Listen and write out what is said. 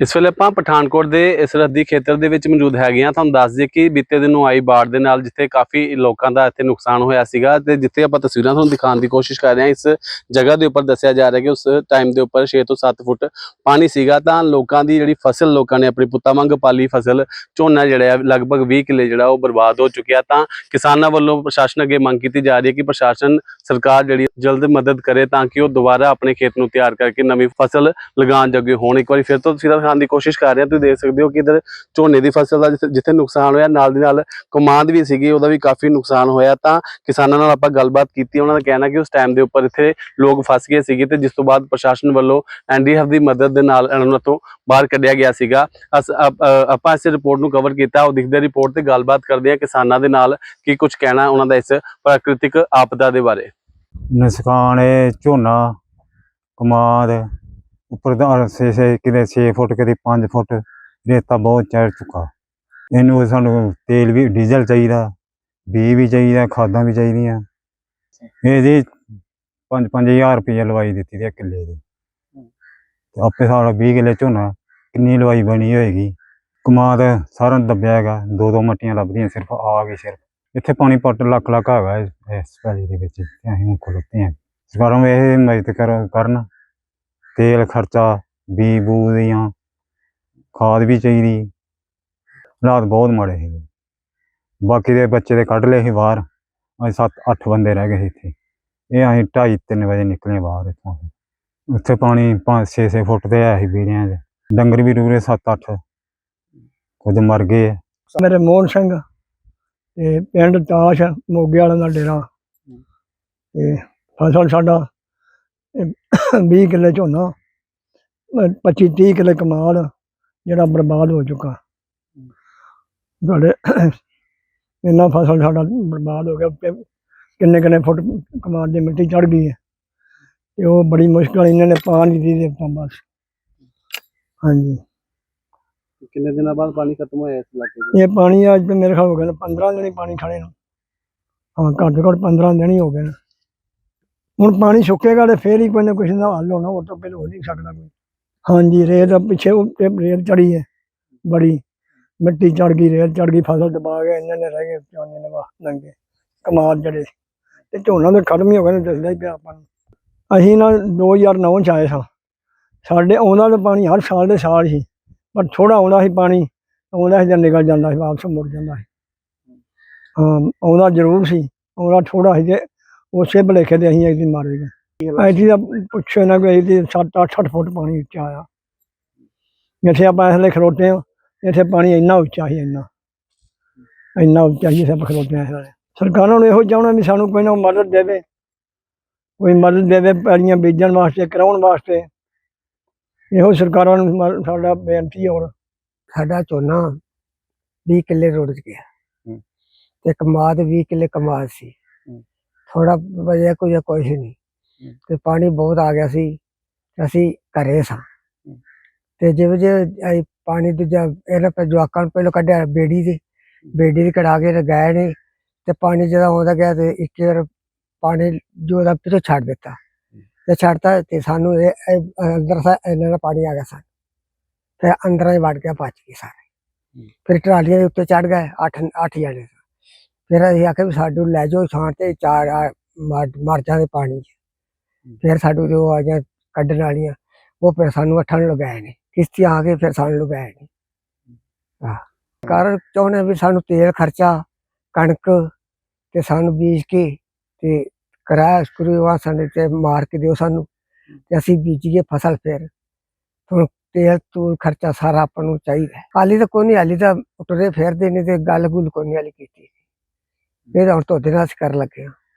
ਇਸ ਵੇਲੇ ਆਪਾਂ ਪਠਾਨਕੋਟ ਦੇ ਇਸ ਰੱਦੀ ਖੇਤਰ ਦੇ ਵਿੱਚ ਮੌਜੂਦ ਹੈਗੇ ਆ ਤੁਹਾਨੂੰ ਦੱਸ ਦਈਏ ਕਿ ਬੀਤੇ ਦਿਨ ਨੂੰ ਆਈ ਬਾੜ ਦੇ ਨਾਲ ਜਿੱਥੇ ਕਾਫੀ ਲੋਕਾਂ ਦਾ ਇੱਥੇ ਨੁਕਸਾਨ ਹੋਇਆ ਸੀਗਾ ਤੇ ਜਿੱਥੇ ਆਪਾਂ ਤਸਵੀਰਾਂ ਤੁਹਾਨੂੰ ਦਿਖਾਉਣ ਦੀ ਕੋਸ਼ਿਸ਼ ਕਰ ਰਹੇ ਹਾਂ, ਇਸ ਜਗ੍ਹਾ ਦੇ ਉੱਪਰ ਦੱਸਿਆ ਜਾ ਰਿਹਾ ਕਿ ਉਸ ਟਾਈਮ ਦੇ ਉੱਪਰ 6 ਤੋਂ 7 ਫੁੱਟ ਪਾਣੀ ਸੀਗਾ ਤਾਂ ਲੋਕਾਂ ਦੀ ਜਿਹੜੀ ਫਸਲ, ਲੋਕਾਂ ਨੇ ਆਪਣੀ ਪੁੱਤਾਂ ਵਾਂਗ ਪਾਲੀ ਫਸਲ, ਝੋਨਾ ਜਿਹੜਾ ਹੈ, ਲਗਭਗ 20 ਕਿੱਲੇ ਜਿਹੜਾ ਉਹ ਬਰਬਾਦ ਹੋ ਚੁੱਕਿਆ। ਤਾਂ ਕਿਸਾਨਾਂ ਵੱਲੋਂ ਪ੍ਰਸ਼ਾਸਨ ਅੱਗੇ ਮੰਗ ਕੀਤੀ ਜਾ ਰਹੀ ਹੈ ਕਿ ਪ੍ਰਸ਼ਾਸਨ ਸਰਕਾਰ ਜਿਹੜੀ ਜਲਦ ਮਦਦ ਕਰੇ ਤਾਂ ਕਿ ਉਹ ਦੁਬਾਰਾ ਆਪਣੇ ਖੇਤ ਨੂੰ ਤਿਆਰ ਕਰਕੇ ਨਵੀਂ ਫਸਲ ਲਗਾਉਣ ਜੋਗੇ ਹੋਣ। ਇੱਕ ਵਾਰੀ ਫਿਰ ਤੋਂ ਤਸਵੀਰਾਂ ਦਿਖਾਉਣ ਦੀ ਕੋਸ਼ਿਸ਼ ਕਰ ਰਹੇ ਤੁਸੀਂ ਦੇਖ ਸਕਦੇ ਹੋ ਕਿ ਇਧਰ ਝੋਨੇ ਦੀ ਫਸਲ ਦਾ ਜਿੱਥੇ ਨੁਕਸਾਨ ਹੋਇਆ, ਨਾਲ ਦੀ ਨਾਲ ਕਮਾਂਦ ਵੀ ਸੀਗੀ, ਉਹਦਾ ਵੀ ਕਾਫੀ ਨੁਕਸਾਨ ਹੋਇਆ। ਤਾਂ ਕਿਸਾਨਾਂ ਨਾਲ ਆਪਾਂ ਗੱਲਬਾਤ ਕੀਤੀ, ਉਹਨਾਂ ਦਾ ਕਹਿਣਾ ਕਿ ਉਸ ਟਾਈਮ ਦੇ ਉੱਪਰ ਇੱਥੇ ਲੋਕ ਫਸ ਗਏ ਸੀਗੇ ਤੇ ਜਿਸ ਤੋਂ ਬਾਅਦ ਪ੍ਰਸ਼ਾਸਨ ਵੱਲੋਂ ਐਨਡੀਐਫ ਦੀ ਮਦਦ ਦੇ ਨਾਲ ਇਹਨਾਂ ਤੋਂ ਬਾਹਰ ਕੱਢਿਆ ਗਿਆ ਸੀਗਾ। ਆਪਾਂ ਇਸ ਰਿਪੋਰਟ ਨੂੰ ਕਵਰ ਕੀਤਾ, ਉਹ ਦਿਖਦੇ ਰਿਪੋਰਟ ਤੇ ਗੱਲਬਾਤ ਕਰਦੇ ਆ ਕਿਸਾਨਾਂ ਦੇ ਨਾਲ ਕੀ ਕੁਝ ਕਹਿਣਾ ਉਹਨਾਂ ਦਾ ਇਸ ਪ੍ਰਾਕ੍ਰਿਤਿਕ ਆਪਦਾ ਦੇ ਬਾਰੇ। ਨੁਕਸਾਨ ਝੋਨਾ, ਕਮਾਦ ਉੱਪਰ ਦਾ 6 ਕਿਤੇ 6 ਫੁੱਟ, ਕਿਤੇ 5 ਫੁੱਟ ਰੇਤਾ ਬਹੁਤ ਚੜ ਚੁੱਕਾ। ਇਹਨੂੰ ਸਾਨੂੰ ਤੇਲ ਵੀ, ਡੀਜ਼ਲ ਚਾਹੀਦਾ ਬੀ ਵੀ ਚਾਹੀਦਾ, ਖਾਦਾਂ ਵੀ ਚਾਹੀਦੀਆਂ। ਇਹਦੀ 5-5000 ਰੁਪਏ ਲਵਾਈ ਦਿੱਤੀ ਤੇ ਕਿੱਲੇ ਦੀ। ਤੇ ਆਪੇ ਸਾਡਾ 20 ਕਿੱਲੇ ਝੋਨਾ ਕਿੰਨੀ ਲਵਾਈ ਬਣੀ ਹੋਏਗੀ। ਕਮਾਦ ਸਾਰਾ ਦੱਬਿਆ ਹੈਗਾ ਦੋ ਦੋ ਮੱਟੀਆਂ ਲੱਭਦੀਆਂ ਸਿਰਫ, ਆ ਗਈ ਸਿਰਫ। ਇੱਥੇ ਪਾਣੀ ਪੱਟ ਲੱਖ ਲੱਖ ਹੈਗਾ ਇਸ- ਪੈਲੀ ਦੇ ਵਿੱਚ, ਤੇ ਅਸੀਂ ਹੁਣ ਖਲੋਤੇ ਹਾਂ। ਸਰਕਾਰਾਂ ਨੂੰ ਇਹ ਮਦਦ ਕਰ ਕਰਨ। ਤੇਲ ਖਰਚਾ ਬੀ ਬੂ ਦੀਆਂ ਖਾਦ ਵੀ ਚਾਹੀਦੀ। ਹਾਲਾਤ ਬਹੁਤ ਮਾੜੇ ਸੀ। ਬਾਕੀ ਦੇ ਬੱਚੇ ਦੇ ਕੱਢ ਲਏ ਸੀ ਬਾਹਰ। ਅਸੀਂ 7-8 ਬੰਦੇ ਰਹਿ ਗਏ ਸੀ ਇੱਥੇ। ਇਹ ਅਸੀਂ 2:30 ਵਜੇ ਨਿਕਲੇ ਬਾਹਰ ਇੱਥੋਂ। ਉੱਥੇ ਪਾਣੀ 5-6 ਫੁੱਟ ਤੇ ਆਇਆ ਸੀ ਬੀੜਿਆਂ ਦੇ ਡੰਗਰ ਵੀ ਰੂਰੇ 7-8 ਕੁਝ ਮਰ ਗਏ। ਮੇਰੇ ਮੋਹਨ ਸਿੰਘ ਤੇ ਪਿੰਡ ਤਾਸ਼ ਮੋਗੇ ਵਾਲਾ ਦਾ ਡੇਰਾ। ਤੇ ਫਸਲ ਸਾਡਾ 20 ਕਿੱਲੇ ਝੋਨਾ 25 30 ਕਿੱਲੇ ਕਮਾਲ ਜਿਹੜਾ ਬਰਬਾਦ ਹੋ ਚੁੱਕਾ। ਤੁਹਾਡੇ ਇੰਨਾ ਫਸਲ ਸਾਡਾ ਬਰਬਾਦ ਹੋ ਗਿਆ ਕਿੰਨੇ ਕਿੰਨੇ ਫੁੱਟ ਕਮਾਲ ਦੀ ਮਿੱਟੀ ਚੜ ਗਈ ਹੈ। ਤੇ ਉਹ ਬੜੀ ਮੁਸ਼ਕਲ ਇਹਨਾਂ ਨੇ ਪਾਣੀ ਦੀ ਦਿੱਤਾ ਬਸ। ਹਾਂਜੀ। ਕਿੰਨੇ ਦਿਨਾਂ ਬਾਅਦ ਪਾਣੀ ਖਤਮ ਹੋਇਆ ਇਸ ਇਲਾਕੇ ਇਹ ਪਾਣੀ ਅੱਜ ਮੇਰੇ ਖਿਆਲ ਹੋ ਨੇ 15 ਦਿਨ ਹੀ ਪਾਣੀ ਖੜੇ ਨੂੰ। ਹਾਂ ਘੱਟ ਘੱਟ 15 ਦਿਨ ਹੀ ਹੋ ਗਏ ਨੇ। ਹੁਣ ਪਾਣੀ ਸੁੱਕੇਗਾ ਤੇ ਫੇਰ ਹੀ ਕੋਈ ਨਾ ਕੁਛ ਦਾ ਹੱਲ ਹੋਣਾ, ਉਹ ਤੋਂ ਪਹਿਲਾਂ ਹੋ ਨਹੀਂ ਸਕਦਾ ਕੋਈ। ਹਾਂਜੀ, ਰੇਤ ਪਿੱਛੇ ਉੱਤੇ ਰੇਤ ਚੜੀ ਹੈ, ਬੜੀ। ਮਿੱਟੀ ਚੜ ਗਈ, ਰੇਤ ਚੜ ਗਈ, ਫਸਲ ਦਬਾ ਗਏ ਇਹਨਾਂ ਨੇ ਰਹਿ ਗਏ ਝੋਨੇ ਨੇ ਵਾ ਨੰਗੇ। ਕਮਾਲ ਜੜੇ ਤੇ ਝੋਨਾ ਤਾਂ ਖਤਮ ਹੀ ਹੋ ਗਿਆ ਨੇ ਦੱਸਦਾ ਹੀ ਪਿਆ ਆਪਾਂ ਨੂੰ। ਅਸੀਂ ਨਾ 2009 ਚ ਆਏ ਸਾਂ। ਸਾਡੇ ਆਉਂਦਾ ਤਾਂ ਪਾਣੀ ਹਰ ਸਾਲ ਦੇ ਸਾਲ ਹੀ, ਪਰ ਥੋੜਾ ਆਉਂਦਾ ਸੀ ਪਾਣੀ, ਆਉਂਦਾ ਸੀ ਜਾਂ ਨਿਕਲ ਜਾਂਦਾ ਸੀ, ਵਾਪਸ ਮੁੜ ਜਾਂਦਾ ਸੀ। ਹਾਂ, ਆਉਂਦਾ ਜ਼ਰੂਰ ਸੀ, ਆਉਂਦਾ ਥੋੜਾ ਸੀ ਤੇ ਉਸੇ ਭਲੇਖੇ ਤੇ ਅਸੀਂ ਇੱਕ ਦਿਨ ਮਾਰੇ ਗਏ। ਐਡੀ ਦਾ ਪੁੱਛੋ ਨਾ ਕੋਈ ਇਹਦੀ 7-8 ਫੁੱਟ ਪਾਣੀ ਉੱਚਾ ਆਇਆ ਜਿੱਥੇ ਆਪਾਂ ਇਸ ਵੇਲੇ ਖਲੋਤੇ ਹਾਂ ਇੱਥੇ ਪਾਣੀ ਇੰਨਾ ਉੱਚਾ ਸੀ ਇੰਨਾ। ਇੰਨਾ ਉੱਚਾ ਸੀ ਸਭ ਖਲੋਤੇ ਹਾਂ ਵੇਲੇ ਸਰਕਾਰਾਂ ਨੂੰ ਇਹੋ ਚਾਹਣਾ ਵੀ ਸਾਨੂੰ ਕੋਈ ਨਾ ਮਦਦ ਦੇਵੇ। ਕੋਈ ਮਦਦ ਦੇਵੇ ਪੈਲੀਆਂ ਬੀਜਣ ਵਾਸਤੇ ਕਰਾਉਣ ਵਾਸਤੇ। ਇਹੋ ਸਰਕਾਰਾਂ ਨੂੰ ਸਾਡਾ ਬੇਨਤੀ ਹੈ ਹੋਰ। ਸਾਡਾ ਝੋਨਾ 20 ਕਿੱਲੇ ਰੁੜ ਗਿਆ। ਹੂੰ। ਤੇ ਕਮਾਦ 20 ਕਿੱਲੇ ਕਮਾਦ ਸੀ। ਹੂੰ। ਥੋੜਾ ਵਜੇ ਕੁਝ ਕੁਛ ਨਹੀਂ। ਹੂੰ। ਤੇ ਪਾਣੀ ਬਹੁਤ ਆ ਗਿਆ ਸੀ ਤੇ ਅਸੀਂ ਘਰੇ ਸਾਂ। ਤੇ ਜਿਵੇਂ ਜੇ ਪਾਣੀ ਦੂਜਾ ਇਹਨਾਂ ਪੇ ਜਵਾਕਾਂ ਨੂੰ ਪਹਿਲਾਂ ਕੱਢਿਆ ਬੇੜੀ ਦੇ ਬੇੜੀ ਦੇ ਕਢਾ ਕੇ ਗਏ ਨੇ ਤੇ ਪਾਣੀ ਜਦੋਂ ਆਉਂਦਾ ਗਿਆ ਤੇ ਇੱਕ ਵਾਰ ਪਾਣੀ ਜੋ ਦਾ ਪਿੱਛੋਂ ਛੱਡ ਦਿੱਤਾ। ਤੇ ਛੱਡਤਾ ਤੇ ਸਾਨੂੰ ਇਹ ਅੰਦਰ ਸਾ ਇਹਨਾਂ ਦਾ ਪਾਣੀ ਆ ਗਿਆ ਸਾਨੂੰ ਫਿਰ ਅੰਦਰਾਂ ਹੀ ਵੜ ਗਿਆ ਬਚ ਗਏ ਸਾਰੇ। ਫਿਰ ਟਰਾਲੀਆਂ ਦੇ ਉੱਤੇ ਚੜ ਗਏ ਅੱਠ ਅੱਠ ਜਣੇ। ਫਿਰ ਅਸੀਂ ਆਖਿਆ ਵੀ ਸਾਨੂੰ ਲੈ ਜਾਓ ਛਾਂ ਤੇ ਚਾਰ ਆ ਮਰ ਮਰ ਜਾਂਦੇ ਪਾਣੀ 'ਚ। ਫਿਰ ਸਾਡੂ ਜੋ ਆ ਗਿਆ ਕੱਢਣ ਵਾਲੀਆਂ ਉਹ ਫਿਰ ਸਾਨੂੰ ਅੱਠਾਂ ਨੂੰ ਲਗਾਏ ਨੇ। ਕਿਸ਼ਤੀ ਆ ਕੇ ਫਿਰ ਸਾਨੂੰ ਲਗਾਏ ਨੇ। ਆਹ। ਕਰ ਚਾਹੁੰਦੇ ਵੀ ਸਾਨੂੰ ਤੇਲ ਖਰਚਾ ਕਣਕ ਤੇ ਸਾਨੂੰ ਬੀਜ ਕੇ ਤੇ ਕਿਰਾਇਆ ਸਕਰੂ ਸਾਡੇ ਤੇ ਮਾਰ ਕੇ ਦਿਓ ਸਾਨੂੰ। ਤੇ ਅਸੀਂ ਬੀਜੀਏ ਫਸਲ ਫਿਰ। ਹੁਣ ਤੇਲ ਤੂਲ ਖਰਚਾ ਸਾਰਾ ਆਪਾਂ ਨੂੰ ਚਾਹੀਦਾ। ਹੈ। ਹਾਲੀ ਤਾਂ ਕੋਈ ਨਹੀਂ ਹਾਲੀ ਤਾਂ ਟੁਰੇ ਫੇਰਦੇ ਨੇ ਤੇ ਗੱਲ ਗੁੱਲ ਕੋਈ ਨਹੀਂ ਹਾਲੀ ਕੀਤੀ। ਇਹ ਤਾਂ ਹੁਣ ਤੋਂ ਦਿਨਾਂ ਅਸੀਂ ਕਰਨ ਲੱਗੇ ਹਾਂ।